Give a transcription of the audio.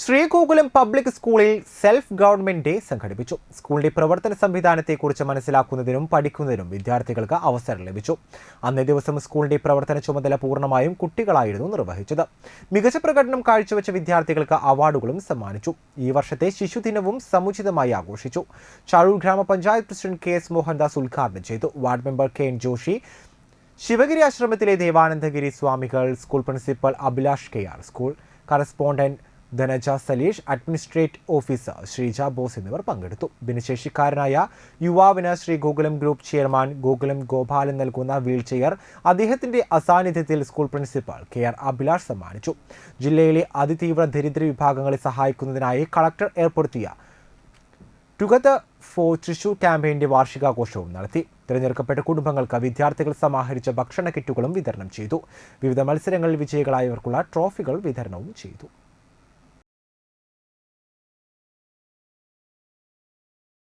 Sree Gokulam public സ്കൂളിൽ self government day സംഘടിപ്പിച്ചു. സ്കൂളിന്റെ പ്രവർത്തന സംവിധാനത്തെക്കുറിച്ച് മനസ്സിലാക്കുന്നതിനും പഠിക്കുന്നതിനും വിദ്യാർത്ഥികൾക്ക് അവസരം ലഭിച്ചു. അന്നേ ദിവസം സ്കൂളിന്റെ പ്രവർത്തന ചുമതല പൂർണമായും കുട്ടികളായിരുന്നു നിർവഹിച്ചത്. മികച്ച പ്രകടനം കാഴ്ചവെച്ച വിദ്യാർത്ഥികൾക്ക് അവാർഡുകളും സമ്മാനിച്ചു. ഈ വർഷത്തെ ശിശുദിനവും സമുചിതമായി ആഘോഷിച്ചു. ചാഴൂർ ഗ്രാമപഞ്ചായത്ത് പ്രസിഡന്റ് കെ എസ് മോഹൻദാസ് ഉദ്ഘാടനം ചെയ്തു. Ward member K N Joshi Sivagiri ആശ്രമത്തിലെ ദേവാനന്ദഗിരി സ്വാമികൾ school principal Abhilash K R school correspondent Dhanaja Saleesh administrate officer Sreeja Bose എന്നിവർ പങ്കെടുത്തു. ഭിന്നശേഷിക്കാരനായ യുവാവിന് ശ്രീ ഗോകുലം ഗ്രൂപ്പ് ചെയർമാൻ ഗോകുലം ഗോപാലൻ നൽകുന്ന വീൽചെയർ അദ്ദേഹത്തിന്റെ അസാന്നിധ്യത്തിൽ school principal K R Abhilash സമ്മാനിച്ചു. ജില്ലയിലെ അതിതീവ്ര ദരിദ്ര വിഭാഗങ്ങളെ സഹായിക്കുന്നതിനായി കളക്ടർ ഏർപ്പെടുത്തിയ ടുഗദർ ഫോർ തൃശൂർ ക്യാമ്പയിന്റെ വാർഷികാഘോഷവും നടത്തി. തിരഞ്ഞെടുക്കപ്പെട്ട കുടുംബങ്ങൾക്ക് വിദ്യാർത്ഥികൾ സമാഹരിച്ച ഭക്ഷണ കിറ്റുകളും വിതരണം ചെയ്തു. വിവിധ മത്സരങ്ങളിൽ വിജയികളായവർക്കുള്ള ട്രോഫികൾ വിതരണവും ചെയ്തു.